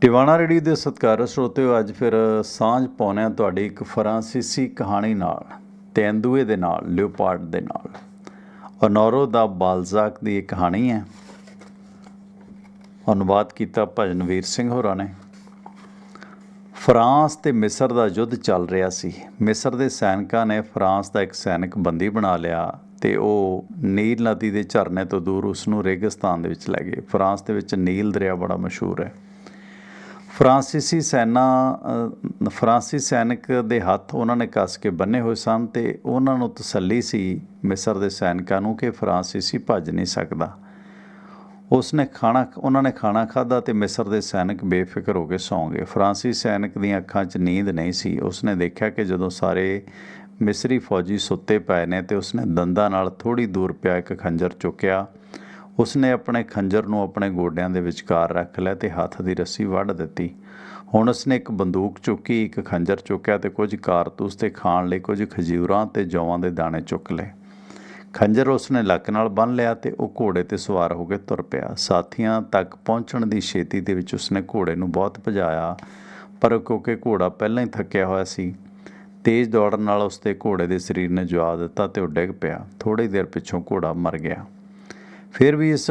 Tiwana ready ਦੇ ਸਤਿਕਾਰ ਸਰੋਤਿਓ, ਅੱਜ ਫਿਰ ਸਾਂਝ ਪਾਉਣੇ ਆ ਤੁਹਾਡੀ ਇੱਕ ਫਰਾਂਸੀਸੀ ਕਹਾਣੀ ਨਾਲ, ਤੇਂਦੂਏ ਦੇ ਨਾਲ, ਲਿਓਪਾਰਡ ਦੇ ਨਾਲ। ਅਨੋਰੋ ਦਾ ਬਾਲਜ਼ਾਕ ਦੀ ਇਹ ਕਹਾਣੀ ਹੈ। ਅਨੁਵਾਦ ਕੀਤਾ ਭਜਨਵੀਰ ਸਿੰਘ ਹੋਰਾਂ ਨੇ। ਫਰਾਂਸ ਤੇ ਮਿਸਰ ਦਾ ਯੁੱਧ ਚੱਲ ਰਿਹਾ ਸੀ। ਮਿਸਰ ਦੇ ਸੈਨਿਕਾਂ ਨੇ ਫਰਾਂਸ ਦਾ ਇੱਕ ਸੈਨਿਕ ਬੰਦੀ ਬਣਾ ਲਿਆ ਤੇ ਉਹ ਨੀਲ ਨਦੀ ਦੇ ਝਰਨੇ ਤੋਂ ਦੂਰ ਉਸ ਨੂੰ ਰੇਗਿਸਤਾਨ ਦੇ ਵਿੱਚ ਲੈ ਗਏ। ਫਰਾਂਸ ਦੇ ਵਿੱਚ ਨੀਲ ਦਰਿਆ ਬੜਾ ਮਸ਼ਹੂਰ ਹੈ। ਫਰਾਂਸੀਸੀ ਸੈਨਾ ਫਰਾਂਸੀ ਸੈਨਿਕ ਦੇ ਹੱਥ ਉਹਨਾਂ ਨੇ ਕੱਸ ਕੇ ਬੰਨੇ ਹੋਏ ਸਨ ਤੇ ਉਹਨਾਂ ਨੂੰ ਤਸੱਲੀ ਸੀ ਮਿਸਰ ਦੇ ਸੈਨਿਕਾਂ ਨੂੰ ਕਿ ਫਰਾਂਸੀਸੀ ਭੱਜ ਨਹੀਂ ਸਕਦਾ। ਉਸਨੇ ਖਾਣਾ, ਉਹਨਾਂ ਨੇ ਖਾਣਾ ਖਾਧਾ ਤੇ ਮਿਸਰ ਦੇ ਸੈਨਿਕ ਬੇਫਿਕਰ ਹੋ ਕੇ ਸੌਂ ਗਏ। ਫਰਾਂਸੀ ਸੈਨਿਕ ਦੀਆਂ ਅੱਖਾਂ 'ਚ ਨੀਂਦ ਨਹੀਂ ਸੀ। ਉਸਨੇ ਦੇਖਿਆ ਕਿ ਜਦੋਂ ਸਾਰੇ ਮਿਸਰੀ ਫੌਜੀ ਸੁੱਤੇ ਪਏ ਨੇ ਤੇ ਉਸਨੇ ਦੰਦਾਂ ਨਾਲ ਥੋੜੀ ਦੂਰ ਪਿਆ ਇੱਕ ਖੰਜਰ ਚੁੱਕਿਆ ਉਸਨੇ ਆਪਣੇ ਖੰਜਰ ਨੂੰ ਆਪਣੇ ਗੋਡਿਆਂ ਦੇ ਵਿਚਕਾਰ ਰੱਖ ਲਿਆ ਤੇ ਹੱਥ ਦੀ ਰੱਸੀ ਵੱਢ ਦਿੱਤੀ। ਹੁਣ ਉਸਨੇ ਇੱਕ ਬੰਦੂਕ ਚੁੱਕੀ, ਇੱਕ ਖੰਜਰ ਚੁੱਕਿਆ ਤੇ ਕੁਝ ਕਾਰਤੂਸ ਤੇ ਖਾਣ ਲਈ ਕੁਝ ਖਜੂਰਾਂ ਤੇ ਜੌਆਂ ਦੇ ਦਾਣੇ ਚੁੱਕ ਲਏ। ਖੰਜਰ ਉਸਨੇ ਲੱਕ ਨਾਲ ਬੰਨ ਲਿਆ ਤੇ ਉਹ ਘੋੜੇ ਤੇ ਸਵਾਰ ਹੋ ਕੇ ਤੁਰ ਪਿਆ। ਸਾਥੀਆਂ ਤੱਕ ਪਹੁੰਚਣ ਦੀ ਛੇਤੀ ਦੇ ਵਿੱਚ ਉਸਨੇ ਘੋੜੇ ਨੂੰ ਬਹੁਤ ਭਜਾਇਆ, ਪਰ ਕਿਉਂਕਿ ਘੋੜਾ ਪਹਿਲਾਂ ਹੀ ਥੱਕਿਆ ਹੋਇਆ ਸੀ, ਤੇਜ਼ ਦੌੜਨ ਨਾਲ ਉਸਦੇ ਘੋੜੇ ਦੇ ਸਰੀਰ ਨੇ ਜਵਾਬ ਦਿੱਤਾ ਤੇ ਉਹ ਡਿੱਗ ਪਿਆ। ਥੋੜੀ ਦੇਰ ਪਿੱਛੋਂ ਘੋੜਾ ਮਰ ਗਿਆ। ਫਿਰ ਵੀ ਇਸ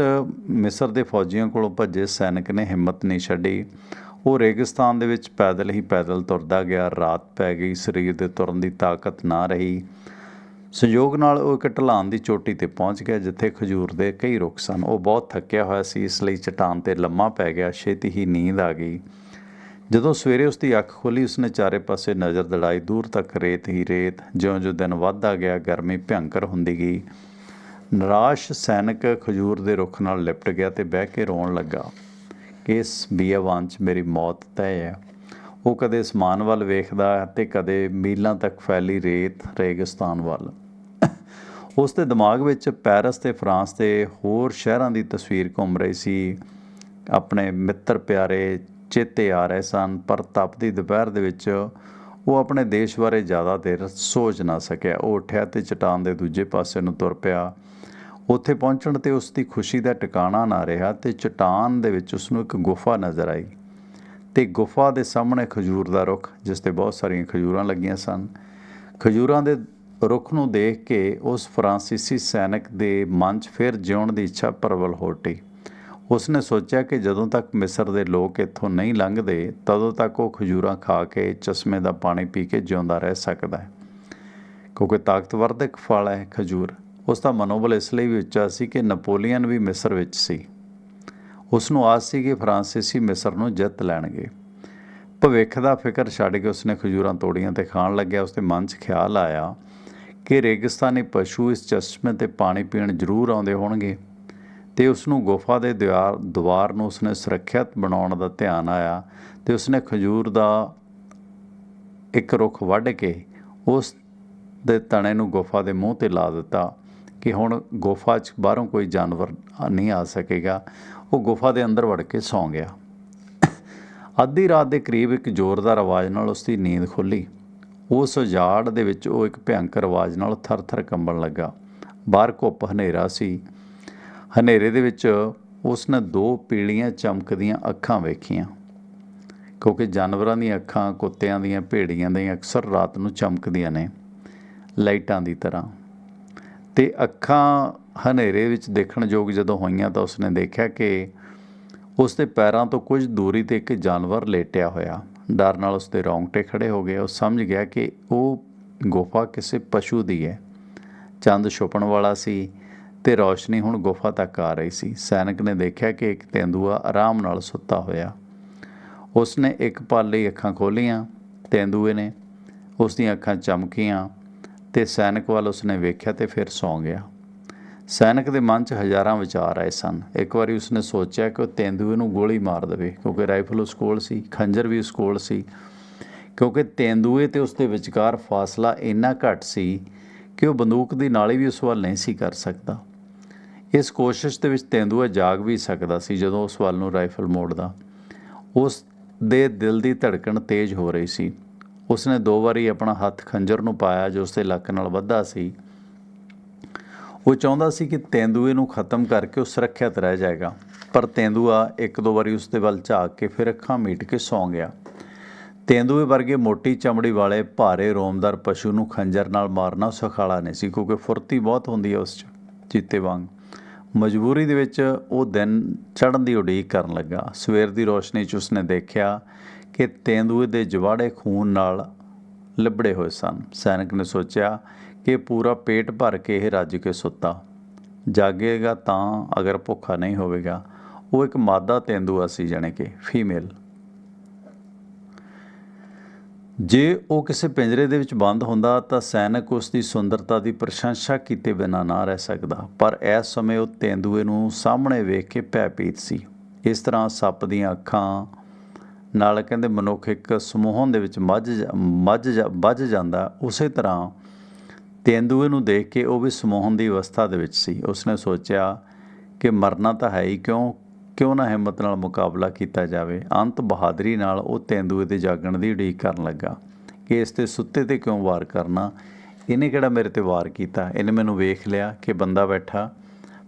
ਮਿਸਰ ਦੇ ਫੌਜੀਆਂ ਕੋਲੋਂ ਭੱਜੇ ਸੈਨਿਕ ਨੇ ਹਿੰਮਤ ਨਹੀਂ ਛੱਡੀ। ਉਹ ਰੇਗਿਸਤਾਨ ਦੇ ਵਿੱਚ ਪੈਦਲ ਹੀ ਪੈਦਲ ਤੁਰਦਾ ਗਿਆ। ਰਾਤ ਪੈ ਗਈ। ਸਰੀਰ ਦੇ ਤੁਰਨ ਦੀ ਤਾਕਤ ਨਾ ਰਹੀ। ਸੰਯੋਗ ਨਾਲ ਉਹ ਇੱਕ ਢਲਾਨ ਦੀ ਚੋਟੀ ਤੇ ਪਹੁੰਚ ਗਿਆ, ਜਿੱਥੇ ਖਜੂਰ ਦੇ ਕਈ ਰੁੱਖ ਸਨ। ਉਹ ਬਹੁਤ ਥੱਕਿਆ ਹੋਇਆ ਸੀ। ਇਸ ਲਈ ਚਟਾਨ ਤੇ ਲੰਮਾ ਪੈ ਗਿਆ। ਛੇਤੀ ਹੀ ਨੀਂਦ ਆ ਗਈ। ਜਦੋਂ ਸਵੇਰੇ ਉਸ ਦੀ ਅੱਖ ਖੁੱਲੀ, ਉਸਨੇ ਚਾਰੇ ਪਾਸੇ ਨਜ਼ਰ ਦੜਾਈ। ਦੂਰ ਤੱਕ ਰੇਤ ਹੀ ਰੇਤ, ਜਿਉਂ-ਜਿਉਂ ਦਿਨ ਵੱਧਦਾ ਗਿਆ, ਗਰਮੀ ਭਿਅੰਕਰ ਹੁੰਦੀ ਗਈ। ਨਿਰਾਸ਼ ਸੈਨਿਕ ਖਜੂਰ ਦੇ ਰੁੱਖ ਨਾਲ ਲਿਪਟ ਗਿਆ ਤੇ ਬਹਿ ਕੇ ਰੋਣ ਲੱਗਾ ਕਿ ਇਸ ਬੀਆਵਾਨ 'ਚ ਮੇਰੀ ਮੌਤ ਤੈਅ ਹੈ। ਉਹ ਕਦੇ ਸਮਾਨ ਵੱਲ ਵੇਖਦਾ ਤੇ ਕਦੇ ਮੀਲਾਂ ਤੱਕ ਫੈਲੀ ਰੇਤ ਰੇਗਿਸਤਾਨ ਵੱਲ। ਉਸ ਦੇ ਦਿਮਾਗ ਵਿੱਚ ਪੈਰਿਸ ਤੇ ਫਰਾਂਸ ਤੇ ਹੋਰ ਸ਼ਹਿਰਾਂ ਦੀ ਤਸਵੀਰ ਘੁੰਮ ਰਹੀ ਸੀ। ਆਪਣੇ ਮਿੱਤਰ ਪਿਆਰੇ ਚੇਤੇ ਆ ਰਹੇ ਸਨ, ਪਰ ਤਪਦੀ ਦੁਪਹਿਰ ਦੇ ਵਿੱਚ ਉਹ ਆਪਣੇ ਦੇਸ਼ ਬਾਰੇ ਜ਼ਿਆਦਾ ਦੇਰ ਸੋਚ ਨਾ ਸਕਿਆ। ਉਹ ਉੱਠਿਆ ਤੇ ਚਟਾਨ ਦੇ ਦੂਜੇ ਪਾਸੇ ਨੂੰ ਤੁਰ ਪਿਆ। ਉੱਥੇ ਪਹੁੰਚਣ ਤੇ ਉਸ ਦੀ ਖੁਸ਼ੀ ਦਾ ਟਿਕਾਣਾ ਨਾ ਰਿਹਾ ਤੇ ਚਟਾਨ ਦੇ ਵਿੱਚ ਉਸ ਨੂੰ ਇੱਕ ਗੁਫਾ ਨਜ਼ਰ ਆਈ। ਤੇ ਗੁਫਾ ਦੇ ਸਾਹਮਣੇ ਖਜੂਰ ਦਾ ਰੁੱਖ, ਜਿਸ ਤੇ ਬਹੁਤ ਸਾਰੀਆਂ ਖਜੂਰਾਂ ਲੱਗੀਆਂ ਸਨ। ਖਜੂਰਾਂ ਦੇ ਰੁੱਖ ਨੂੰ ਦੇਖ ਕੇ ਉਸ ਫਰਾਂਸੀਸੀ ਸੈਨਿਕ ਦੇ ਮਨ 'ਚ ਫਿਰ ਜਿਉਣ ਦੀ ਇੱਛਾ ਪ੍ਰਬਲ ਹੋ ਉੱਠੀ। ਉਸਨੇ ਸੋਚਿਆ ਕਿ ਜਦੋਂ ਤੱਕ ਮਿਸਰ ਦੇ ਲੋਕ ਇੱਥੋਂ ਨਹੀਂ ਲੰਘਦੇ, ਤਦੋਂ ਤੱਕ ਉਹ ਖਜੂਰਾਂ ਖਾ ਕੇ ਚਸ਼ਮੇ ਦਾ ਪਾਣੀ ਪੀ ਕੇ ਜਿਉਂਦਾ ਰਹਿ ਸਕਦਾ ਹੈ। ਕਿਉਂਕਿ ਤਾਕਤਵਰ ਦਾ ਇੱਕ ਫਲ ਹੈ ਖਜੂਰ। ਉਸ ਦਾ ਮਨੋਬਲ ਇਸ ਲਈ ਵੀ ਉੱਚਾ ਸੀ ਕਿ ਨਪੋਲੀਅਨ ਵੀ ਮਿਸਰ ਵਿੱਚ ਸੀ। ਉਸ ਨੂੰ ਆਸ ਸੀ ਕਿ ਫਰਾਂਸੀਸੀ ਮਿਸਰ ਨੂੰ ਜਿੱਤ ਲੈਣਗੇ। ਭਵਿੱਖ ਦਾ ਫਿਕਰ ਛੱਡ ਕੇ ਉਸਨੇ ਖਜੂਰਾਂ ਤੋੜੀਆਂ ਤੇ ਖਾਣ ਲੱਗਿਆ। ਉਸਦੇ ਮਨ 'ਚ ਖਿਆਲ ਆਇਆ ਕਿ ਰੇਗਿਸਤਾਨੀ ਪਸ਼ੂ ਇਸ ਚਸ਼ਮੇ ਤੇ ਪਾਣੀ ਪੀਣ ਜ਼ਰੂਰ ਆਉਂਦੇ ਹੋਣਗੇ ਤੇ ਉਸ ਨੂੰ ਗੁਫਾ ਦੇ ਦੀਵਾਰ ਦੁਆਰ ਨੂੰ ਉਸਨੇ ਸੁਰੱਖਿਅਤ ਬਣਾਉਣ ਦਾ ਧਿਆਨ ਆਇਆ ਤੇ ਉਸਨੇ ਖਜੂਰ ਦਾ ਇੱਕ ਰੁੱਖ ਵੱਢ ਕੇ ਉਸ ਦੇ ਤਣੇ ਨੂੰ ਗੁਫਾ ਦੇ ਮੂੰਹ ਤੇ ਲਾ ਦਿੱਤਾ। ਕਿ ਹੁਣ ਗੁਫਾ 'ਚ ਬਾਹਰੋਂ ਕੋਈ ਜਾਨਵਰ ਨਹੀਂ ਆ ਸਕੇਗਾ। ਉਹ ਗੁਫਾ ਦੇ ਅੰਦਰ ਵੜ ਕੇ ਸੌਂ ਗਿਆ। ਅੱਧੀ ਰਾਤ ਦੇ ਕਰੀਬ ਇੱਕ ਜ਼ੋਰਦਾਰ ਆਵਾਜ਼ ਨਾਲ ਉਸ ਦੀ ਨੀਂਦ ਖੁੱਲੀ ਉਸ ਉਜਾੜ ਦੇ ਵਿੱਚ ਉਹ ਇੱਕ ਭਿਅੰਕਰ ਆਵਾਜ਼ ਨਾਲ ਥਰ-ਥਰ ਕੰਬਣ ਲੱਗਾ। ਬਾਹਰ ਘੁੱਪ ਹਨੇਰਾ ਸੀ। ਹਨੇਰੇ ਦੇ ਵਿੱਚ ਉਸ ਨੇ ਦੋ ਪੀਲੀਆਂ ਚਮਕਦੀਆਂ ਅੱਖਾਂ ਵੇਖੀਆਂ। ਕਿਉਂਕਿ ਜਾਨਵਰਾਂ ਦੀਆਂ ਅੱਖਾਂ ਕੁੱਤਿਆਂ ਦੀਆਂ ਭੇੜੀਆਂ ਦੀਆਂ ਅਕਸਰ ਰਾਤ ਨੂੰ ਚਮਕਦੀਆਂ ਨੇ। ਲਾਈਟਾਂ ਦੀ ਤਰ੍ਹਾਂ। ਤੇ ਅੱਖਾਂ ਹਨੇਰੇ ਵਿੱਚ ਦੇਖਣ ਯੋਗ ਜਦੋਂ ਹੋਈਆਂ ਤਾਂ ਉਸਨੇ ਦੇਖਿਆ ਕਿ ਉਸ ਦੇ ਪੈਰਾਂ ਤੋਂ ਕੁਝ ਦੂਰੀ ਤੇ ਇੱਕ ਜਾਨਵਰ ਲੇਟਿਆ ਹੋਇਆ। ਡਰ ਨਾਲ ਉਸਦੇ ਰੌਂਗਟੇ ਖੜੇ ਹੋ ਗਏ। ਉਹ ਸਮਝ ਗਿਆ ਕਿ ਉਹ ਗੁਫਾ ਕਿਸੇ ਪਸ਼ੂ ਦੀ ਹੈ। ਚੰਦ ਛੁਪਣ ਵਾਲਾ ਸੀ ਤੇ ਰੌਸ਼ਨੀ ਹੁਣ ਗੁਫਾ ਤੱਕ ਆ ਰਹੀ ਸੀ। ਸੈਨਿਕ ਨੇ ਦੇਖਿਆ ਕਿ ਇੱਕ ਤੇਂਦੂਆ ਆਰਾਮ ਨਾਲ ਸੁੱਤਾ ਹੋਇਆ। ਉਸਨੇ ਇੱਕ ਪਲ ਲਈ ਅੱਖਾਂ ਖੋਲੀਆਂ ਤੇਂਦੂਏ ਨੇ ਉਸ ਦੀਆਂ ਅੱਖਾਂ ਚਮਕੀਆਂ। ਤੇ ਸੈਨਿਕ ਵੱਲ ਉਸਨੇ ਵੇਖਿਆ ਤੇ ਫਿਰ ਸੌਂ ਗਿਆ। ਸੈਨਿਕ ਦੇ ਮਨ 'ਚ ਹਜ਼ਾਰਾਂ ਵਿਚਾਰ ਆਏ ਸਨ। ਇੱਕ ਵਾਰੀ ਉਸਨੇ ਸੋਚਿਆ ਕਿ ਉਹ ਤੇਂਦੂਏ ਨੂੰ ਗੋਲੀ ਮਾਰ ਦੇਵੇ, ਕਿਉਂਕਿ ਰਾਈਫਲ ਉਸ ਕੋਲ ਸੀ, ਖੰਜਰ ਵੀ ਉਸ ਕੋਲ ਸੀ। ਕਿਉਂਕਿ ਤੇਂਦੂਏ ਤੇ ਉਸ ਦੇ ਵਿਚਕਾਰ ਫਾਸਲਾ ਇੰਨਾ ਘੱਟ ਸੀ ਕਿ ਉਹ ਬੰਦੂਕ ਦੀ ਨਾਲੀ ਵੀ ਉਸ ਵੱਲ ਨਹੀਂ ਸੀ ਕਰ ਸਕਦਾ। ਇਸ ਕੋਸ਼ਿਸ਼ ਦੇ ਵਿੱਚ ਤੇਂਦੂਆ ਜਾਗ ਵੀ ਸਕਦਾ ਸੀ ਜਦੋਂ ਉਸ ਵੱਲ ਨੂੰ ਰਾਈਫਲ ਮੋੜਦਾ। ਉਸ ਦੇ ਦਿਲ ਦੀ ਧੜਕਣ ਤੇਜ਼ ਹੋ ਰਹੀ ਸੀ। ਉਸਨੇ ਦੋ ਵਾਰੀ ਆਪਣਾ ਹੱਥ ਖੰਜਰ ਨੂੰ ਪਾਇਆ ਜੋ ਉਸਦੇ ਲੱਕ ਨਾਲ ਵੱਧਾ ਸੀ। ਉਹ ਚਾਹੁੰਦਾ ਸੀ ਕਿ ਤੇਂਦੂਏ ਨੂੰ ਖਤਮ ਕਰਕੇ ਉਹ ਸੁਰੱਖਿਅਤ ਰਹਿ ਜਾਏਗਾ, ਪਰ ਤੇਂਦੂਆ ਇੱਕ ਦੋ ਵਾਰੀ ਉਸਦੇ ਵੱਲ ਝਾਕ ਕੇ ਫਿਰ ਅੱਖਾਂ ਮੀਟ ਕੇ ਸੌਂ ਗਿਆ। ਤੇਂਦੂਏ ਵਰਗੇ ਮੋਟੀ ਚਮੜੀ ਵਾਲੇ ਭਾਰੇ ਰੋਮਦਾਰ ਪਸ਼ੂ ਨੂੰ ਖੰਜਰ ਨਾਲ ਮਾਰਨਾ ਸੁਖਾਲਾ ਨਹੀਂ ਸੀ, ਕਿਉਂਕਿ ਫੁਰਤੀ ਬਹੁਤ ਹੁੰਦੀ ਹੈ ਉਸ 'ਚ, ਚੀਤੇ ਵਾਂਗ। ਮਜਬੂਰੀ ਦੇ ਵਿੱਚ ਉਹ ਦਿਨ ਚੜ੍ਹਨ ਦੀ ਉਡੀਕ ਕਰਨ ਲੱਗਾ। ਸਵੇਰ ਦੀ ਰੋਸ਼ਨੀ 'ਚ ਉਸਨੇ ਦੇਖਿਆ ਕਿ ਤੇਂਦੂਏ ਦੇ ਜਵਾੜੇ ਖੂਨ ਨਾਲ ਲਿਬੜੇ ਹੋਏ ਸਨ। ਸੈਨਿਕ ਨੇ ਸੋਚਿਆ ਕਿ ਪੂਰਾ ਪੇਟ ਭਰ ਕੇ ਇਹ ਰੱਜ ਕੇ ਸੁੱਤਾ। ਜਾਗੇਗਾ ਤਾਂ ਅਗਰ ਭੁੱਖਾ ਨਹੀਂ ਹੋਵੇਗਾ। ਉਹ ਇੱਕ ਮਾਦਾ ਤੇਂਦੂਆ ਸੀ ਜਾਣੇ ਕਿ ਫੀਮੇਲ। ਜੇ ਉਹ ਕਿਸੇ ਪਿੰਜਰੇ ਦੇ ਵਿੱਚ ਬੰਦ ਹੁੰਦਾ ਤਾਂ ਸੈਨਿਕ ਉਸ ਦੀ ਸੁੰਦਰਤਾ ਦੀ ਪ੍ਰਸ਼ੰਸਾ ਕੀਤੇ ਬਿਨਾਂ ਨਾ ਰਹਿ ਸਕਦਾ। ਪਰ ਇਸ ਸਮੇਂ ਉਹ ਤੇਂਦੂਏ ਨੂੰ ਸਾਹਮਣੇ ਵੇਖ ਕੇ ਭੈਭੀਤ ਸੀ। ਇਸ ਤਰ੍ਹਾਂ ਸੱਪ ਦੀਆਂ ਅੱਖਾਂ ਨਾਲ ਕਹਿੰਦੇ ਮਨੁੱਖ ਇੱਕ ਸਮੂਹਨ ਦੇ ਵਿੱਚ ਮੱਝ ਮੱਝ ਜਾ- ਵੱਝ ਜਾਂਦਾ, ਉਸੇ ਤਰ੍ਹਾਂ ਤੇਂਦੂਏ ਨੂੰ ਦੇਖ ਕੇ ਉਹ ਵੀ ਸਮੂਹਨ ਦੀ ਅਵਸਥਾ ਦੇ ਵਿੱਚ ਸੀ। ਉਸਨੇ ਸੋਚਿਆ ਕਿ ਮਰਨਾ ਤਾਂ ਹੈ ਹੀ, ਕਿਉਂ ਕਿਉਂ ਨਾ ਹਿੰਮਤ ਨਾਲ ਮੁਕਾਬਲਾ ਕੀਤਾ ਜਾਵੇ। ਅੰਤ ਬਹਾਦਰੀ ਨਾਲ ਉਹ ਤੇਂਦੂਏ ਦੇ ਜਾਗਣ ਦੀ ਉਡੀਕ ਕਰਨ ਲੱਗਾ ਕਿ ਇਸ ਤੇ ਸੁੱਤੇ ਤੇ ਕਿਉਂ ਵਾਰ ਕਰਨਾ? ਇਹਨੇ ਕਿਹੜਾ ਮੇਰੇ ਤੇ ਵਾਰ ਕੀਤਾ? ਇਹਨੇ ਮੈਨੂੰ ਵੇਖ ਲਿਆ ਕਿ ਬੰਦਾ ਬੈਠਾ,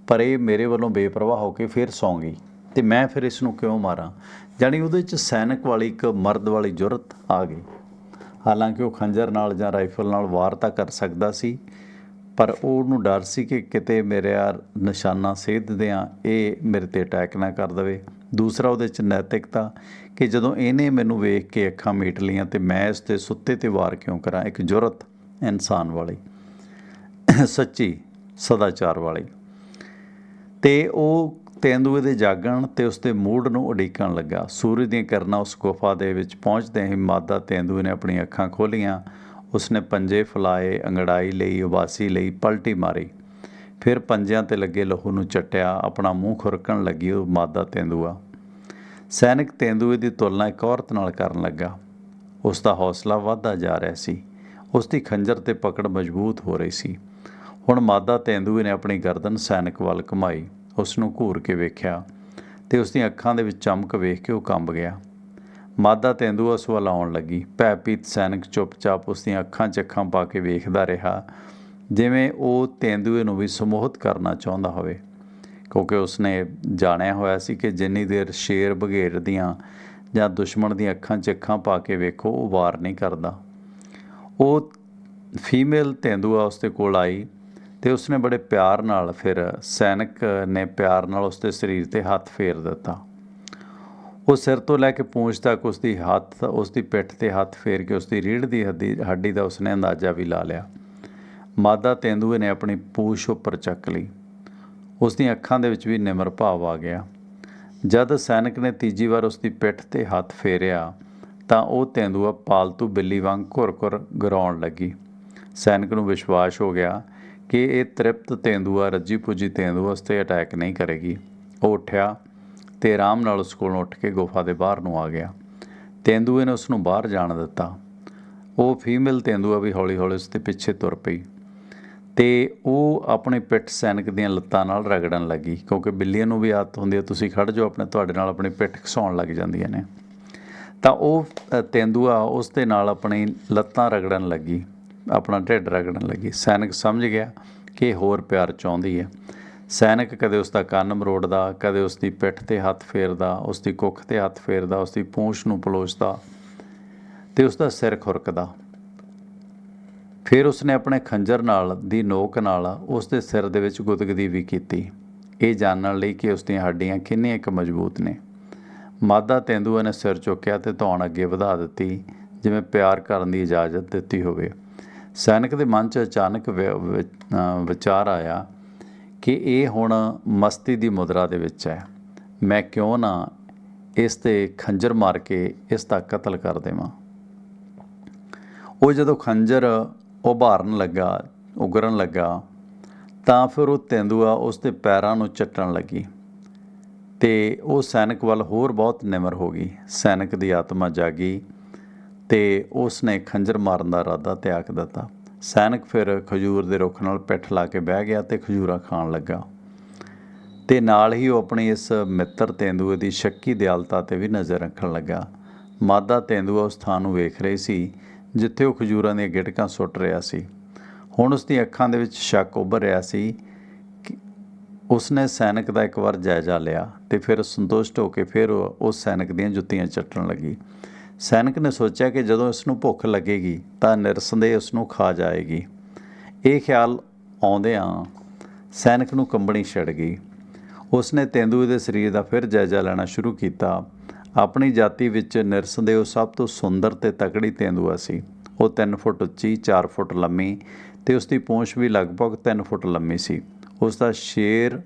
ਪਰ ਇਹ ਮੇਰੇ ਵੱਲੋਂ ਬੇਪਰਵਾਹ ਹੋ ਕੇ ਫਿਰ ਸੌਂ ਗਈ ਤੇ ਮੈਂ ਫਿਰ ਇਸ ਨੂੰ ਕਿਉਂ ਮਾਰਾਂ? ਜਾਣੀ ਉਹਦੇ ਚ ਸੈਨਿਕ ਵਾਲੀ ਇੱਕ ਮਰਦ ਵਾਲੀ ਜੁਰਤ ਆ ਗਈ। ਹਾਲਾਂਕਿ ਉਹ ਖੰਜਰ ਨਾਲ ਜਾਂ ਰਾਈਫਲ ਨਾਲ ਵਾਰ ਤਾਂ ਕਰ ਸਕਦਾ ਸੀ, ਪਰ ਉਹਨੂੰ ਡਰ ਸੀ ਕਿ ਕਿਤੇ ਮੇਰੇ ਆ ਨਿਸ਼ਾਨਾ ਸੇਧ ਦਿਆਂ ਇਹ ਮੇਰੇ ਤੇ ਅਟੈਕ ਨਾ ਕਰ ਦਵੇ। ਦੂਸਰਾ ਉਹਦੇ ਚ ਨੈਤਿਕਤਾ ਕਿ ਜਦੋਂ ਇਹਨੇ ਮੈਨੂੰ ਵੇਖ ਕੇ ਅੱਖਾਂ ਮੀਟ ਲਈਆਂ ਤੇ ਮੈਂ ਇਸ ਤੇ ਸੁੱਤੇ ਤੇ ਵਾਰ ਕਿਉਂ ਕਰਾਂ? ਇੱਕ ਜੁਰਤ ਇਨਸਾਨ ਵਾਲੀ, ਸੱਚੀ ਸਦਾਚਾਰ ਵਾਲੀ। ਤੇ ਉਹ ਤੇਂਦੂਏ ਦੇ ਜਾਗਣ ਤੇ ਉਸ ਦੇ ਮੂਡ ਨੂੰ ਉਡੀਕਣ ਲੱਗਾ। ਸੂਰਜ ਦੀਆਂ ਕਿਰਨਾਂ ਉਸ ਗੁਫਾ ਦੇ ਵਿੱਚ ਪਹੁੰਚਦੇ ਹੀ ਮਾਦਾ ਤੇਂਦੂਏ ਨੇ ਆਪਣੀਆਂ ਅੱਖਾਂ ਖੋਲੀਆਂ। ਉਸਨੇ ਪੰਜੇ ਫਲਾਏ, ਅੰਗੜਾਈ ਲਈ, ਉਬਾਸੀ ਲਈ ਪਲਟੀ ਮਾਰੀ। ਫਿਰ ਪੰਜਿਆਂ ਤੇ ਲੱਗੇ ਲਹੂ ਨੂੰ ਚਟਿਆ, ਆਪਣਾ ਮੂੰਹ ਖੁਰਕਣ ਲੱਗੀ ਉਹ ਮਾਦਾ ਤੇਂਦੂਆ। ਸੈਨਿਕ ਤੇਂਦੂਏ ਦੀ ਤੁਲਨਾ ਇੱਕ ਔਰਤ ਨਾਲ ਕਰਨ ਲੱਗਾ। ਉਸ ਦਾ ਹੌਸਲਾ ਵਧਦਾ ਜਾ ਰਿਹਾ ਸੀ। ਉਸ ਦੀ ਖੰਜਰ ਤੇ ਪਕੜ ਮਜ਼ਬੂਤ ਹੋ ਰਹੀ ਸੀ। ਹੁਣ ਮਾਦਾ ਤੇਂਦੂਏ ਨੇ ਆਪਣੀ ਗਰਦਨ ਸੈਨਿਕ ਵੱਲ ਘੁਮਾਈ। ਉਸ ਨੂੰ ਘੂਰ ਕੇ ਵੇਖਿਆ ਤੇ ਉਸ ਦੀਆਂ ਅੱਖਾਂ ਦੇ ਵਿੱਚ ਚਮਕ ਵੇਖ ਕੇ ਉਹ ਕੰਬ ਗਿਆ। ਮਾਦਾ ਤੇਂਦੂਆ ਉਸ ਵੱਲ ਆਉਣ ਲੱਗੀ। ਭੈਪੀਤ ਸੈਨਿਕ ਚੁੱਪਚਾਪ ਉਸ ਦੀਆਂ ਅੱਖਾਂ 'ਚ ਅੱਖਾਂ ਪਾ ਕੇ ਵੇਖਦਾ ਰਿਹਾ, ਜਿਵੇਂ ਉਹ ਤੇਂਦੂਏ ਨੂੰ ਵੀ ਸਮੋਹਿਤ ਕਰਨਾ ਚਾਹੁੰਦਾ ਹੋਵੇ। ਕਿਉਂਕਿ ਉਸਨੇ ਜਾਣਿਆ ਹੋਇਆ ਸੀ ਕਿ ਜਿੰਨੀ ਦੇਰ ਸ਼ੇਰ ਬਘੇਰ ਦੀਆਂ ਜਾਂ ਦੁਸ਼ਮਣ ਦੀਆਂ ਅੱਖਾਂ 'ਚ ਅੱਖਾਂ ਪਾ ਕੇ ਵੇਖੋ, ਉਹ ਵਾਰ ਨਹੀਂ ਕਰਦਾ। ਉਹ ਫੀਮੇਲ ਤੇਂਦੂਆ ਉਸ ਦੇ ਕੋਲ ਆਈ ਤੇ ਉਸਨੇ ਬੜੇ ਪਿਆਰ ਨਾਲ ਫਿਰ ਸੈਨਿਕ ਨੇ ਪਿਆਰ ਨਾਲ ਉਸਦੇ ਸਰੀਰ ਤੇ ਹੱਥ ਫੇਰ ਦਿੱਤਾ। ਉਹ ਸਿਰ ਤੋਂ ਲੈ ਕੇ ਪੂੰਛ ਤੱਕ ਉਸਦੀ ਹੱਥ, ਉਸਦੀ ਪਿੱਠ ਤੇ ਹੱਥ ਫੇਰ ਕੇ ਉਸਦੀ ਰੀੜ੍ਹ ਦੀ ਹੱਡੀ ਹੱਡੀ ਦਾ ਉਸਨੇ ਅੰਦਾਜ਼ਾ ਵੀ ਲਾ ਲਿਆ। ਮਾਦਾ ਤੇਂਦੂਏ ਨੇ ਆਪਣੀ ਪੂਛ ਉੱਪਰ ਚੱਕ ਲਈ। ਉਸ ਦੀਆਂ ਅੱਖਾਂ ਦੇ ਵਿੱਚ ਵੀ ਨਿਮਰ ਭਾਵ ਆ ਗਿਆ। ਜਦ ਸੈਨਿਕ ਨੇ ਤੀਜੀ ਵਾਰ ਉਸ ਦੀ ਪਿੱਠ ਤੇ ਹੱਥ ਫੇਰਿਆ, ਤਾਂ ਉਹ ਤੇਂਦੂਆ ਪਾਲਤੂ ਬਿੱਲੀ ਵਾਂਗ ਘੁਰ-ਘੁਰ ਗਰਾਉਣ ਲੱਗੀ। ਸੈਨਿਕ ਨੂੰ ਵਿਸ਼ਵਾਸ ਹੋ ਗਿਆ ਕਿ ਇਹ ਤ੍ਰਿਪਤ ਤੇਂਦੂਆ ਰੱਜੀ ਪੁੱਜੀ ਤੇਂਦੂਆ ਉਸ ਤੇ ਅਟੈਕ ਨਹੀਂ ਕਰੇਗੀ। ਉਹ ਉੱਠਿਆ ਤੇ ਆਰਾਮ ਨਾਲ ਉਸ ਕੋਲੋਂ ਉੱਠ ਕੇ ਗੁਫਾ ਦੇ ਬਾਹਰ ਨੂੰ ਆ ਗਿਆ। ਤੇਂਦੂਏ ਨੇ ਉਸ ਨੂੰ ਬਾਹਰ ਜਾਣ ਦਿੱਤਾ। ਉਹ ਫੀਮੇਲ ਤੇਂਦੂਆ ਵੀ ਹੌਲੀ-ਹੌਲੀ ਉਸ ਦੇ ਪਿੱਛੇ ਤੁਰ ਪਈ ਤੇ ਉਹ ਆਪਣੇ ਪਿੱਠ ਸੈਨਿਕ ਦੀਆਂ ਲੱਤਾਂ ਨਾਲ ਰਗੜਨ ਲੱਗੀ ਕਿਉਂਕਿ ਬਿੱਲੀਆਂ ਨੂੰ ਵੀ ਆਦਤ ਹੁੰਦੀ ਹੈ ਤੁਸੀਂ ਖੜ ਜਾਓ ਆਪਣੇ ਤੁਹਾਡੇ ਨਾਲ ਆਪਣੀ ਪਿੱਠ ਘਸਾਉਣ ਲੱਗ ਜਾਂਦੀਆਂ ਨੇ। ਤਾਂ ਉਹ ਅ, ਤੇਂਦੂਆ ਉਸ ਦੇ ਨਾਲ ਆਪਣੀ ਲੱਤਾਂ ਰਗੜਨ ਲੱਗੀ। ਆਪਣਾ ਢਿੱਡ ਰਗੜਨ ਲੱਗੀ। ਸੈਨਿਕ ਸਮਝ ਗਿਆ ਕਿ ਇਹ ਹੋਰ ਪਿਆਰ ਚਾਹੁੰਦੀ ਹੈ। ਸੈਨਿਕ ਕਦੇ ਉਸ ਦਾ ਕੰਨ ਮਰੋੜਦਾ, ਕਦੇ ਉਸ ਦੀ ਪਿੱਠ ਤੇ ਹੱਥ ਫੇਰਦਾ ਉਸ ਦੀ ਕੁੱਖ ਤੇ ਹੱਥ ਫੇਰਦਾ ਉਸ ਦੀ ਪੂੰਛ ਨੂੰ ਪਲੋਸਦਾ ਤੇ ਉਸ ਦਾ ਸਿਰ ਖੁਰਕਦਾ। ਫਿਰ ਉਸਨੇ ਆਪਣੇ ਖੰਜਰ ਨਾਲ ਦੀ ਨੋਕ ਨਾਲ ਉਸ ਦੇ ਸਿਰ ਦੇ ਵਿੱਚ ਗੁਦਗਦੀ ਵੀ ਕੀਤੀ। ਇਹ ਜਾਣਨ ਲਈ ਕਿ ਉਸ ਦੀਆਂ ਹੱਡੀਆਂ ਕਿੰਨੀਆਂ ਕੁ ਮਜ਼ਬੂਤ ਨੇ। ਮਾਦਾ ਤੇਂਦੂਏ ਨੇ ਸਿਰ ਚੁੱਕਿਆ ਤੇ ਧੌਣ ਅੱਗੇ ਵਧਾ ਦਿੱਤੀ, ਜਿਵੇਂ ਪਿਆਰ ਕਰਨ ਦੀ ਇਜਾਜ਼ਤ ਦਿੱਤੀ ਹੋਵੇ। ਸੈਨਿਕ ਦੇ ਮਨ 'ਚ ਅਚਾਨਕ ਵਿ- ਵਿਚਾਰ ਆਇਆ ਕਿ ਇਹ ਹੁਣ ਮਸਤੀ ਦੀ ਮੁਦਰਾ ਦੇ ਵਿੱਚ ਹੈ। ਮੈਂ ਕਿਉਂ ਨਾ ਇਸ ਤੇ ਖੰਜਰ ਮਾਰ ਕੇ ਇਸ ਦਾ ਕਤਲ ਕਰ ਦੇਵਾਂ। ਉਹ ਜਦੋਂ ਖੰਜਰ ਉਭਾਰਨ ਲੱਗਾ, ਉਗਰਨ ਲੱਗਾ, ਤਾਂ ਫਿਰ ਉਹ ਤੇਂਦੂਆ ਉਸ ਦੇ ਪੈਰਾਂ ਨੂੰ ਚੱਟਣ ਲੱਗੀ ਤੇ ਉਹ ਸੈਨਿਕ ਵੱਲ ਹੋਰ ਬਹੁਤ ਨਿਮਰ ਹੋ ਗਈ। ਸੈਨਿਕ ਦੀ ਆਤਮਾ ਜਾਗੀ। ਤੇ ਉਸ ਨੇ ਖੰਜਰ ਮਾਰਨ ਦਾ ਇਰਾਦਾ ਤਿਆਗ ਦਿੱਤਾ। ਸੈਨਿਕ ਫਿਰ ਖਜੂਰ ਦੇ ਰੁੱਖ ਨਾਲ ਪਿੱਠ ਲਾ ਕੇ ਬਹਿ ਗਿਆ ਤੇ ਖਜੂਰਾ ਖਾਣ ਲੱਗਾ। ਤੇ ਨਾਲ ਹੀ ਉਹ ਆਪਣੀ ਇਸ ਮਿੱਤਰ ਤੇਂਦੂਏ ਦੀ ਸ਼ੱਕੀ ਦਿਆਲਤਾ ਤੇ ਵੀ ਨਜ਼ਰ ਰੱਖਣ ਲੱਗਾ। ਮਾਦਾ ਤੇਂਦੂਆ ਉਸ ਥਾਂ ਨੂੰ ਵੇਖ ਰਹੀ ਸੀ, ਜਿੱਥੇ ਉਹ ਖਜੂਰਾਂ ਦੀਆਂ ਗਿਟਕਾਂ ਸੁੱਟ ਰਿਹਾ ਸੀ। ਹੁਣ ਉਸ ਦੀਆਂ ਅੱਖਾਂ ਦੇ ਵਿੱਚ ਸ਼ੱਕ ਉੱਭਰ ਰਿਹਾ ਸੀ ਕਿ ਉਸਨੇ ਸੈਨਿਕ ਦਾ ਇੱਕ ਵਾਰ ਜਾਇਜ਼ਾ ਲਿਆ ਤੇ ਫਿਰ ਸੰਤੁਸ਼ਟ ਹੋ ਕੇ ਫਿਰ ਉਹ ਉਸ ਸੈਨਿਕ ਦੀਆਂ ਜੁੱਤੀਆਂ ਚੱਟਣ ਲੱਗੀ। ਸੈਨਿਕ ਨੇ ਸੋਚਿਆ ਕਿ ਜਦੋਂ ਇਸ ਨੂੰ ਭੁੱਖ ਲੱਗੇਗੀ ਤਾਂ ਨਿਰਸੰਦੇਹ ਉਸ ਨੂੰ ਖਾ ਜਾਏਗੀ। ਇਹ ਖਿਆਲ ਆਉਂਦਿਆਂ ਸੈਨਿਕ ਨੂੰ ਕੰਬਣੀ ਛਿੜ ਗਈ। ਉਸਨੇ ਤੇਂਦੂਏ ਦੇ ਸਰੀਰ ਦਾ ਫਿਰ ਜਾਇਜ਼ਾ ਲੈਣਾ ਸ਼ੁਰੂ ਕੀਤਾ। ਆਪਣੀ ਜਾਤੀ ਵਿੱਚ ਨਿਰਸੰਦੇਹ ਉਹ ਸਭ ਤੋਂ ਸੁੰਦਰ ਤੇ ਤਕੜੀ ਤੇਂਦੂਆ ਸੀ। ਉਹ 3 ਫੁੱਟ ਉੱਚੀ 4 ਫੁੱਟ ਲੰਮੀ ਤੇ ਉਸ ਦੀ ਪੂੰਛ ਵੀ ਲਗਭਗ 3 ਫੁੱਟ ਲੰਮੀ ਸੀ। ਉਸ ਦਾ ਸ਼ੇਰ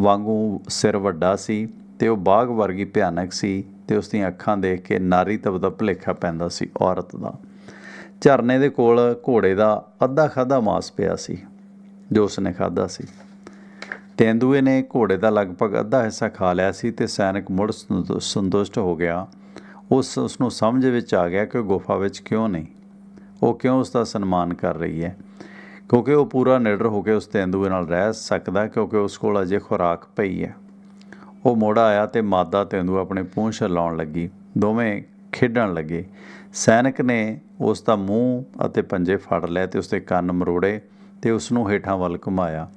ਵਾਂਗੂ ਸਿਰ ਵੱਡਾ ਸੀ ਤੇ ਉਹ ਬਾਗ ਵਰਗੀ ਭਿਆਨਕ ਸੀ। ਤੇ ਉਸ ਦੀਆਂ ਅੱਖਾਂ ਦੇਖ ਕੇ ਨਾਰੀ ਤਬ ਦਾ ਭੁਲੇਖਾ ਪੈਂਦਾ ਸੀ ਔਰਤ ਦਾ। ਝਰਨੇ ਦੇ ਕੋਲ ਘੋੜੇ ਦਾ ਅੱਧਾ ਖਾਦਾ ਮਾਸ ਪਿਆ ਸੀ, ਜੋ ਉਸਨੇ ਖਾਦਾ ਸੀ। ਤੇਂਦੂਏ ਨੇ ਘੋੜੇ ਦਾ ਲਗਭਗ ਅੱਧਾ ਹਿੱਸਾ ਖਾ ਲਿਆ ਸੀ ਤੇ ਸੈਨਿਕ ਮੁੜ ਸੰਤੁ- ਸੰਤੁਸ਼ਟ ਹੋ ਗਿਆ। ਉਸ ਉਸ ਨੂੰ ਸਮਝ ਵਿੱਚ ਆ ਗਿਆ ਕਿ ਉਹ ਗੁਫਾ ਵਿੱਚ ਕਿਉਂ ਨਹੀਂ, ਉਹ ਕਿਉਂ ਉਸ ਦਾ ਸਨਮਾਨ ਕਰ ਰਹੀ ਹੈ। ਕਿਉਂਕਿ ਉਹ ਪੂਰਾ ਨਿਡਰ ਹੋ ਕੇ ਉਸ ਤੇਂਦੂਏ ਨਾਲ ਰਹਿ ਸਕਦਾ ਕਿਉਂਕਿ ਉਸ ਕੋਲ ਅਜੇ ਖੁਰਾਕ ਪਈ ਹੈ। ਉਹ ਮੋੜਾ ਆਇਆ ਤੇ ਮਾਦਾ ਤੇਂਦੂ ਆਪਣੇ ਪੂੰਛ ਲਾਉਣ ਲੱਗੀ। ਦੋਵੇਂ ਖੇਡਣ ਲੱਗੇ। ਸੈਨਿਕ ਨੇ ਉਸ ਦਾ ਮੂੰਹ ਅਤੇ ਪੰਜੇ ਫੜ ਲਏ ਤੇ ਉਸ ਦੇ ਕੰਨ ਮਰੋੜੇ ਤੇ ਉਸ ਨੂੰ ਹੇਠਾਂ ਵੱਲ ਘੁਮਾਇਆ।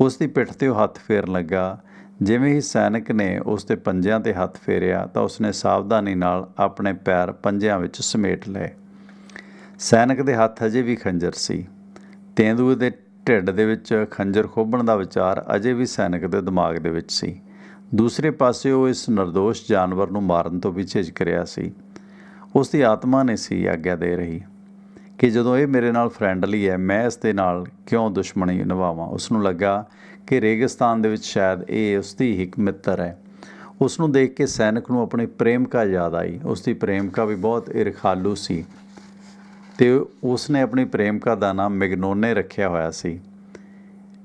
ਉਸ ਦੀ ਪਿੱਠ ਤੇ ਉਹ ਹੱਥ ਫੇਰਨ ਲੱਗਾ। ਜਿਵੇਂ ਹੀ ਸੈਨਿਕ ਨੇ ਉਸ ਦੇ ਪੰਜਿਆਂ ਤੇ ਹੱਥ ਫੇਰਿਆ ਤਾਂ ਉਸਨੇ ਸਾਵਧਾਨੀ ਨਾਲ ਆਪਣੇ ਪੈਰ ਪੰਜਿਆਂ ਵਿੱਚ ਸਮੇਟ ਲਏ। ਸੈਨਿਕ ਦੇ ਹੱਥ ਅਜੇ ਵੀ ਖੰਜਰ ਸੀ। ਤੇਂਦੂਏ ਦੇ ਢਿੱਡ ਦੇ ਵਿੱਚ ਖੰਜਰ ਖੋਭਣ ਦਾ ਵਿਚਾਰ ਅਜੇ ਵੀ ਸੈਨਿਕ ਦੇ ਦਿਮਾਗ ਦੇ ਵਿੱਚ ਸੀ। ਦੂਸਰੇ ਪਾਸੇ ਉਹ ਇਸ નિર્ਦੋਸ਼ ਜਾਨਵਰ ਨੂੰ ਮਾਰਨ ਤੋਂ ਵੀ ਝਿਜਕ ਰਿਹਾ ਸੀ। ਉਸ ਦੀ ਆਤਮਾ ਨੇ ਸੀ ਆਗਿਆ ਦੇ ਰਹੀ ਕਿ ਜਦੋਂ ਇਹ ਮੇਰੇ ਨਾਲ ਫਰੈਂਡਲੀ ਹੈ, ਮੈਂ ਇਸ ਦੇ ਨਾਲ ਕਿਉਂ ਦੁਸ਼ਮਣੀ ਨਿਭਾਵਾਂ? ਉਸ ਨੂੰ ਲੱਗਾ ਕਿ ਰੇਗਿਸਤਾਨ ਦੇ ਵਿੱਚ ਸ਼ਾਇਦ ਇਹ ਉਸ ਦੀ ਇੱਕ ਮਿੱਤਰ ਹੈ। ਉਸ ਨੂੰ ਦੇਖ ਕੇ ਸੈਨਿਕ ਨੂੰ ਆਪਣੀ ਪ੍ਰੇਮਿਕਾ ਯਾਦ ਆਈ। ਉਸ ਦੀ ਪ੍ਰੇਮਕਾ ਵੀ ਬਹੁਤ ਇਰਖਾਲੂ ਸੀ ਤੇ ਉਸ ਨੇ ਆਪਣੀ ਪ੍ਰੇਮਿਕਾ ਦਾ ਨਾਮ ਮਿਗਨੋਨੇ ਰੱਖਿਆ ਹੋਇਆ ਸੀ।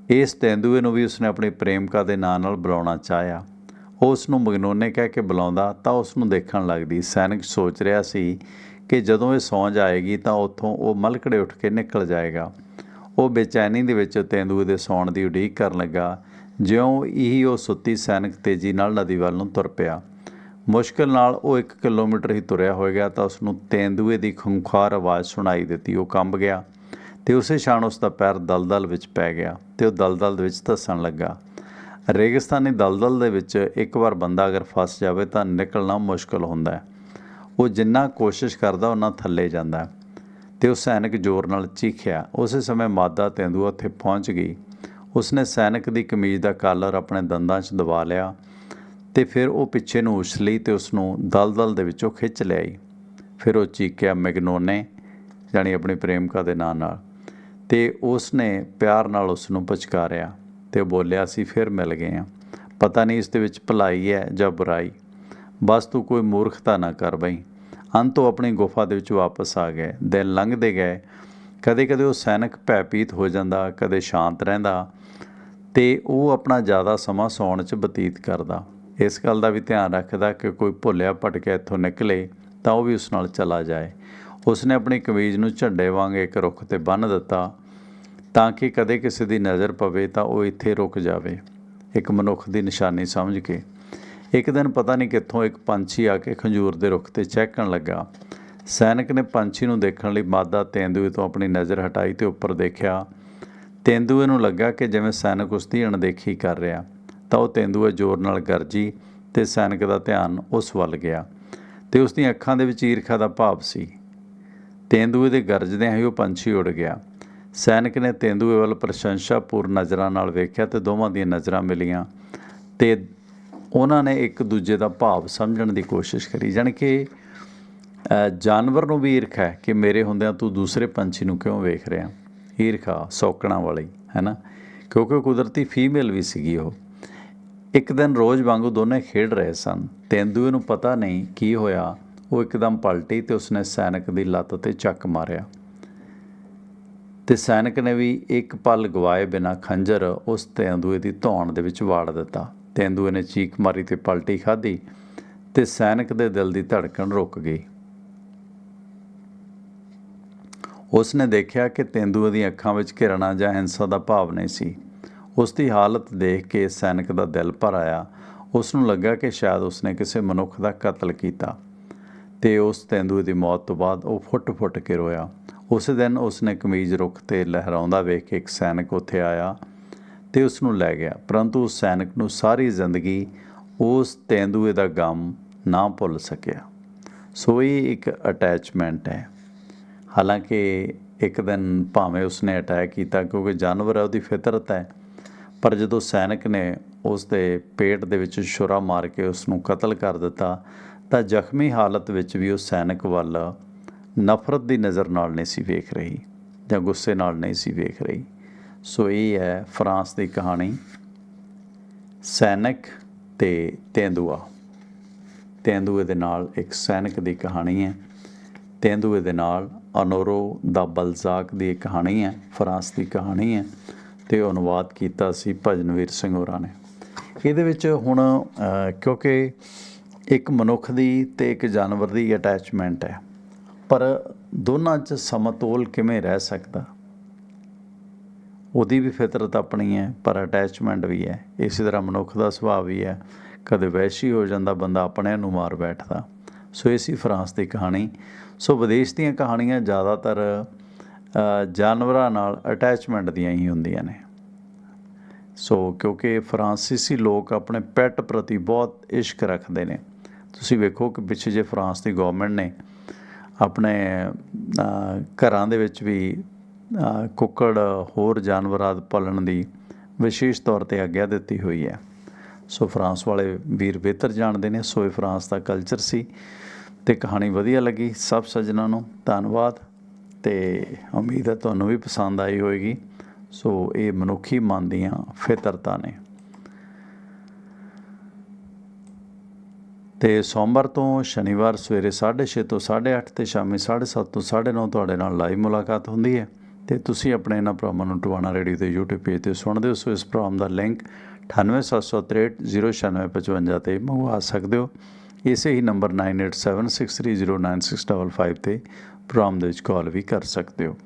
ਇਸ ਤੇਂਦੂਏ ਨੂੰ ਵੀ ਉਸਨੇ ਆਪਣੀ ਪ੍ਰੇਮਿਕਾ ਦੇ ਨਾਂ ਨਾਲ ਬੁਲਾਉਣਾ ਚਾਹਿਆ। ਉਸ ਨੂੰ ਮੈਗਨੋਨੇ ਕਹਿ ਕੇ ਬੁਲਾਉਂਦਾ ਤਾਂ ਉਸ ਨੂੰ ਦੇਖਣ ਲੱਗਦੀ। ਸੈਨਿਕ ਸੋਚ ਰਿਹਾ ਸੀ ਕਿ ਜਦੋਂ ਇਹ ਸੌਂ ਜਾਏਗੀ ਤਾਂ ਉੱਥੋਂ ਉਹ ਮਲਕੜੇ ਉੱਠ ਕੇ ਨਿਕਲ ਜਾਏਗਾ। ਉਹ ਬੇਚੈਨੀ ਦੇ ਵਿੱਚ ਤੇਂਦੂਏ ਦੇ ਸੌਣ ਦੀ ਉਡੀਕ ਕਰਨ ਲੱਗਾ। ਜਿਉਂ ਇਹੀ ਉਹ ਸੁੱਤੀ, ਸੈਨਿਕ ਤੇਜ਼ੀ ਨਾਲ ਨਦੀ ਵੱਲ ਨੂੰ ਤੁਰ ਪਿਆ। ਮੁਸ਼ਕਲ ਨਾਲ ਉਹ 1 ਕਿਲੋਮੀਟਰ ਹੀ ਤੁਰਿਆ ਹੋਏਗਾ ਤਾਂ ਉਸ ਨੂੰ ਤੇਂਦੂਏ ਦੀ ਖੁੰਖਾਰ ਆਵਾਜ਼ ਸੁਣਾਈ ਦਿੱਤੀ। ਉਹ ਕੰਬ ਗਿਆ ਤੇ ਉਸੇ ਛਾਣ ਉਸ ਦਾ ਪੈਰ ਦਲਦਲ ਵਿੱਚ ਪੈ ਗਿਆ ਤੇ ਉਹ ਦਲਦਲ ਵਿੱਚ ਧੱਸਣ ਲੱਗਾ। ਰੇਗਿਸਤਾਨੀ ਦਲਦਲ ਦੇ ਵਿੱਚ ਇੱਕ ਵਾਰ ਬੰਦਾ ਅਗਰ ਫਸ ਜਾਵੇ ਤਾਂ ਨਿਕਲਣਾ ਮੁਸ਼ਕਲ ਹੁੰਦਾ ਹੈ। ਉਹ ਜਿੰਨਾ ਕੋਸ਼ਿਸ਼ ਕਰਦਾ ਉਹਨਾਂ ਥੱਲੇ ਜਾਂਦਾ ਹੈ। ਤੇ ਉਹ ਸੈਨਿਕ ਜ਼ੋਰ ਨਾਲ ਚੀਖਿਆ। ਉਸੇ ਸਮੇਂ ਮਾਦਾ ਤੇਂਦੂਆ ਉੱਥੇ ਪਹੁੰਚ ਗਈ। ਉਸਨੇ ਸੈਨਿਕ ਦੀ ਕਮੀਜ਼ ਦਾ ਕਾਲਰ ਆਪਣੇ ਦੰਦਾਂ 'ਚ ਦਬਾ ਲਿਆ ਤੇ ਫਿਰ ਉਹ ਪਿੱਛੇ ਨੂੰ ਉਛਲੀ ਤੇ ਉਸ ਨੂੰ ਦਲਦਲ ਦੇ ਵਿੱਚੋਂ ਖਿੱਚ ਲਿਆਈ। ਫਿਰ ਉਹ ਚੀਕਿਆ ਮੈਗਨੋਨੇ ਜਾਣੀ ਆਪਣੀ ਪ੍ਰੇਮਿਕਾ ਦੇ ਨਾਂ ਨਾਲ। ਤੇ ਉਸ ਨੇ ਪਿਆਰ ਨਾਲ ਉਸ ਨੂੰ ਪਛਕਾਰਿਆ ਤੇ ਉਹ ਬੋਲਿਆ ਸੀ, ਫਿਰ ਮਿਲ ਗਏ ਆ। ਪਤਾ ਨਹੀਂ ਇਸ ਦੇ ਵਿੱਚ ਭਲਾਈ ਹੈ ਜਾਂ ਬੁਰਾਈ। ਬਸ ਤੂੰ ਕੋਈ ਮੂਰਖਤਾ ਨਾ ਕਰ ਬਈ। ਅੰਤ ਉਹ ਆਪਣੀ ਗੁਫਾ ਦੇ ਵਿੱਚ ਵਾਪਸ ਆ ਗਏ। ਦਿਨ ਲੰਘਦੇ ਗਏ। ਕਦੇ ਕਦੇ ਉਹ ਸੈਨਿਕ ਭੈਪੀਤ ਹੋ ਜਾਂਦਾ, ਕਦੇ ਸ਼ਾਂਤ ਰਹਿੰਦਾ ਤੇ ਉਹ ਆਪਣਾ ਜ਼ਿਆਦਾ ਸਮਾਂ ਸੌਣ 'ਚ ਬਤੀਤ ਕਰਦਾ। ਇਸ ਗੱਲ ਦਾ ਵੀ ਧਿਆਨ ਰੱਖਦਾ ਕਿ ਕੋਈ ਭੁੱਲਿਆ ਭਟਕਿਆ ਇੱਥੋਂ ਨਿਕਲੇ ਤਾਂ ਉਹ ਵੀ ਉਸ ਨਾਲ ਚਲਾ ਜਾਏ। ਉਸਨੇ ਆਪਣੀ ਕਮੀਜ਼ ਨੂੰ ਝੰਡੇ ਵਾਂਗ ਇੱਕ ਰੁੱਖ ਤੇ ਬੰਨ੍ਹ ਦਿੱਤਾ। ਤਾਂ ਕਿ ਕਦੇ ਕਿਸੇ ਦੀ ਨਜ਼ਰ ਪਵੇ ਤਾਂ ਉਹ ਇੱਥੇ ਰੁਕ ਜਾਵੇ। ਇੱਕ ਮਨੁੱਖ ਦੀ ਨਿਸ਼ਾਨੀ ਸਮਝ ਕੇ। ਇੱਕ ਦਿਨ ਪਤਾ ਨਹੀਂ ਕਿੱਥੋਂ ਇੱਕ ਪੰਛੀ ਆ ਕੇ ਖੰਜੂਰ ਦੇ ਰੁੱਖ ਤੇ ਚਹਿਕਣ ਲੱਗਾ। ਸੈਨਿਕ ਨੇ ਪੰਛੀ ਨੂੰ ਦੇਖਣ ਲਈ ਮਾਦਾ ਤੇਂਦੂਏ ਤੋਂ ਆਪਣੀ ਨਜ਼ਰ ਹਟਾਈ ਤੇ ਉੱਪਰ ਦੇਖਿਆ। ਤੇਂਦੂਏ ਨੂੰ ਲੱਗਾ ਕਿ ਜਿਵੇਂ ਸੈਨਿਕ ਉਸ ਦੀ ਅਣਦੇਖੀ ਕਰ ਰਿਹਾ, ਤਾਂ ਉਹ ਤੇਂਦੂਆ ਜ਼ੋਰ ਨਾਲ ਗਰਜੀ ਤੇ ਸੈਨਿਕ ਦਾ ਧਿਆਨ ਉਸ ਵੱਲ ਗਿਆ ਤੇ ਉਸ ਦੀਆਂ ਅੱਖਾਂ ਦੇ ਵਿੱਚ ਈਰਖਾ ਦਾ ਭਾਵ ਸੀ। ਤੇਂਦੂਏ ਦੇ ਗਰਜਦਿਆਂ ਹੀ ਉਹ ਪੰਛੀ ਉੱਡ ਗਿਆ। ਸੈਨਿਕ ਨੇ ਤੇਂਦੂਏ ਵੱਲ ਪ੍ਰਸ਼ੰਸਾਪੂਰ ਨਜ਼ਰਾਂ ਨਾਲ ਵੇਖਿਆ ਤੇ ਦੋਵਾਂ ਦੀਆਂ ਨਜ਼ਰਾਂ ਮਿਲੀਆਂ ਤੇ ਉਹਨਾਂ ਨੇ ਇੱਕ ਦੂਜੇ ਦਾ ਭਾਵ ਸਮਝਣ ਦੀ ਕੋਸ਼ਿਸ਼ ਕਰੀ, ਜਾਣੀ ਕਿ ਜਾਨਵਰ ਨੂੰ ਵੀ ਈਰਖਾ ਹੈ ਕਿ ਮੇਰੇ ਹੁੰਦਿਆਂ ਤੂੰ ਦੂਸਰੇ ਪੰਛੀ ਨੂੰ ਕਿਉਂ ਵੇਖ ਰਿਹਾ? ਈਰਖਾ ਸੌਕਣਾ ਵਾਲੀ ਹੈ ਨਾ ਕਿਉਂਕਿ ਕੁਦਰਤੀ ਫੀਮੇਲ ਵੀ ਸੀਗੀ ਉਹ। ਇੱਕ ਦਿਨ ਰੋਜ਼ ਵਾਂਗੂ ਦੋਨੇ ਖੇਡ ਰਹੇ ਸਨ। ਤੇਂਦੂਏ ਨੂੰ ਪਤਾ ਨਹੀਂ ਕੀ ਹੋਇਆ, ਉਹ ਇੱਕਦਮ ਪਲਟੀ ਤੇ ਉਸਨੇ ਸੈਨਿਕ ਦੀ ਲੱਤ ਤੇ ਚੱਕ ਮਾਰਿਆ। ਤੇ ਸੈਨਿਕ ਨੇ ਵੀ ਇੱਕ ਪਲ ਗਵਾਏ ਬਿਨਾ ਖੰਜਰ ਉਸ ਤੇਂਦੂਏ ਦੀ ਧੌਣ ਦੇ ਵਿੱਚ ਵਾੜ ਦਿੱਤਾ। ਤੇਂਦੂਏ ਨੇ ਚੀਕ ਮਾਰੀ ਤੇ ਪਲਟੀ ਖਾਧੀ ਤੇ ਸੈਨਿਕ ਦੇ ਦਿਲ ਦੀ ਧੜਕਣ ਰੁਕ ਗਈ। ਉਸ ਨੇ ਦੇਖਿਆ ਕਿ ਤੇਂਦੂਏ ਦੀਆਂ ਅੱਖਾਂ ਵਿੱਚ ਘਿਰਣਾ ਜਾਂ ਹਿੰਸਾ ਦਾ ਭਾਵ ਨਹੀਂ ਸੀ। ਉਸ ਦੀ ਹਾਲਤ ਦੇਖ ਕੇ ਸੈਨਿਕ ਦਾ ਦਿਲ ਭਰ ਆਇਆ। ਉਸ ਨੂੰ ਲੱਗਾ ਕਿ ਸ਼ਾਇਦ ਉਸਨੇ ਕਿਸੇ ਮਨੁੱਖ ਦਾ ਕਤਲ ਕੀਤਾ ਤੇ ਉਸ ਤੇਂਦੂਏ ਦੀ ਮੌਤ ਤੋਂ ਬਾਅਦ ਉਹ ਫੁੱਟ-ਫੁੱਟ ਕੇ ਰੋਇਆ। ਉਸੇ ਦਿਨ ਉਸਨੇ ਕਮੀਜ਼ ਰੁੱਖ ਤੇ ਲਹਿਰਾਉਂਦਾ ਵੇਖ ਕੇ ਇੱਕ ਸੈਨਿਕ ਉੱਥੇ ਆਇਆ ਤੇ ਉਸ ਨੂੰ ਲੈ ਗਿਆ। ਪਰੰਤੂ ਉਸ ਸੈਨਿਕ ਨੂੰ ਸਾਰੀ ਜ਼ਿੰਦਗੀ ਉਸ ਤੇਂਦੂਏ ਦਾ ਗਮ ਨਾ ਭੁੱਲ ਸਕਿਆ। ਸੋ ਇਹ ਇੱਕ ਅਟੈਚਮੈਂਟ ਹੈ। ਹਾਲਾਂਕਿ ਇੱਕ ਦਿਨ ਭਾਵੇਂ ਉਸਨੇ ਅਟੈਕ ਕੀਤਾ ਕਿਉਂਕਿ ਜਾਨਵਰ ਹੈ, ਉਹਦੀ ਫਿਤਰਤ ਹੈ, ਪਰ ਜਦੋਂ ਸੈਨਿਕ ਨੇ ਉਸ ਦੇ ਪੇਟ ਦੇ ਵਿੱਚ ਛੁਰਾ ਮਾਰ ਕੇ ਉਸ ਨੂੰ ਕਤਲ ਕਰ ਦਿੱਤਾ ਤਾਂ ਜ਼ਖਮੀ ਹਾਲਤ ਵਿੱਚ ਵੀ ਉਸ ਸੈਨਿਕ ਵੱਲ ਨਫ਼ਰਤ ਦੀ ਨਜ਼ਰ ਨਾਲ ਨਹੀਂ ਸੀ ਵੇਖ ਰਹੀ ਜਾਂ ਗੁੱਸੇ ਨਾਲ ਨਹੀਂ ਸੀ ਵੇਖ ਰਹੀ। ਸੋ ਇਹ ਹੈ ਫਰਾਂਸ ਦੀ ਕਹਾਣੀ। ਸੈਨਿਕ ਤੇ ਤੇਂਦੂਆ। ਤੇਂਦੂਏ ਦੇ ਨਾਲ ਇੱਕ ਸੈਨਿਕ ਦੀ ਕਹਾਣੀ ਹੈ। ਤੇਂਦੂਏ ਦੇ ਨਾਲ ਅਨੋਰੋ ਦਾ ਬਲਜ਼ਾਕ ਦੀ ਕਹਾਣੀ ਹੈ, ਫਰਾਂਸ ਦੀ ਕਹਾਣੀ ਹੈ ਤੇ ਅਨੁਵਾਦ ਕੀਤਾ ਸੀ ਭਜਨਵੀਰ ਸਿੰਘ ਹੋਰਾਂ ਨੇ। ਇਹਦੇ ਵਿੱਚ ਹੁਣ ਕਿਉਂਕਿ ਇੱਕ ਮਨੁੱਖ ਦੀ ਤੇ ਇੱਕ ਜਾਨਵਰ ਦੀ ਅਟੈਚਮੈਂਟ ਹੈ। ਪਰ ਦੋਨਾਂ 'ਚ ਸਮਤੋਲ ਕਿਵੇਂ ਰਹਿ ਸਕਦਾ? ਉਹਦੀ ਵੀ ਫਿਤਰਤ ਆਪਣੀ ਹੈ, ਪਰ ਅਟੈਚਮੈਂਟ ਵੀ ਹੈ। ਇਸੇ ਤਰ੍ਹਾਂ ਮਨੁੱਖ ਦਾ ਸੁਭਾਅ ਵੀ ਹੈ। ਕਦੇ ਵੈਸ਼ੀ ਹੋ ਜਾਂਦਾ ਬੰਦਾ ਆਪਣਿਆਂ ਨੂੰ ਮਾਰ ਬੈਠਦਾ। ਸੋ ਇਹ ਸੀ ਫਰਾਂਸ ਦੀ ਕਹਾਣੀ। ਸੋ ਵਿਦੇਸ਼ ਦੀਆਂ ਕਹਾਣੀਆਂ ਜ਼ਿਆਦਾਤਰ ਜਾਨਵਰਾਂ ਨਾਲ ਅਟੈਚਮੈਂਟ ਦੀਆਂ ਹੀ ਹੁੰਦੀਆਂ ਨੇ। ਸੋ ਕਿਉਂਕਿ ਫਰਾਂਸੀਸੀ ਲੋਕ ਆਪਣੇ ਪੈਟ ਪ੍ਰਤੀ ਬਹੁਤ ਇਸ਼ਕ ਰੱਖਦੇ ਨੇ। ਤੁਸੀਂ ਵੇਖੋ ਕਿ ਪਿੱਛੇ ਜੇ ਫਰਾਂਸ ਦੀ ਗਵਰਨਮੈਂਟ ਨੇ ਆਪਣੇ ਘਰਾਂ ਦੇ ਵਿੱਚ ਵੀ ਕੁੱਕੜ ਹੋਰ ਜਾਨਵਰ ਆਦਿ ਪਾਲਣ ਦੀ ਵਿਸ਼ੇਸ਼ ਤੌਰ ਤੇ ਆਗਿਆ ਦਿੱਤੀ ਹੋਈ ਹੈ। ਸੋ ਫਰਾਂਸ ਵਾਲੇ ਵੀਰ ਬਿਹਤਰ ਜਾਣਦੇ ਨੇ, ਸੋ ਇਹ ਫਰਾਂਸ ਦਾ ਕਲਚਰ ਸੀ ਤੇ ਕਹਾਣੀ ਵਧੀਆ ਲੱਗੀ। ਸਭ ਸੱਜਣਾਂ ਨੂੰ ਧੰਨਵਾਦ ਤੇ ਉਮੀਦ ਹੈ ਤੁਹਾਨੂੰ ਵੀ ਪਸੰਦ ਆਈ ਹੋਵੇਗੀ ਸੋ ਇਹ ਮਨੁੱਖੀ ਮਨ ਦੀਆਂ ਫਿਤਰਤਾਂ ਨੇ। ਤੇ ਸੋਮਵਾਰ ਤੋਂ ਸ਼ਨੀਵਾਰ ਸਵੇਰੇ 6:30 ਤੋਂ 8:30 ਤੇ ਸ਼ਾਮੀ 7:30 ਤੋਂ 9:30 ਤੁਹਾਡੇ ਨਾਲ ਲਾਈਵ ਮੁਲਾਕਾਤ ਹੁੰਦੀ ਹੈ। ਤੇ ਤੁਸੀਂ ਆਪਣੇ ਇਹਨਾਂ ਪ੍ਰੋਗਰਾਮਾਂ ਨੂੰ ਟਵਾਣਾ ਰੇਡੀਓ ਤੇ YouTube ਪੇਜ ਤੇ ਸੁਣਦੇ ਹੋ। ਸੋ ਇਸ ਪ੍ਰੋਗਰਾਮ ਦਾ ਲਿੰਕ 9876309655 ਤੇ ਮੰਗਵਾ ਸਕਦੇ ਹੋ। ਇਸੇ ਹੀ ਨੰਬਰ 9876309655 ਤੇ ਪ੍ਰੋਗਰਾਮ ਦੇ ਵਿੱਚ ਕਾਲ ਵੀ ਕਰ ਸਕਦੇ ਹੋ।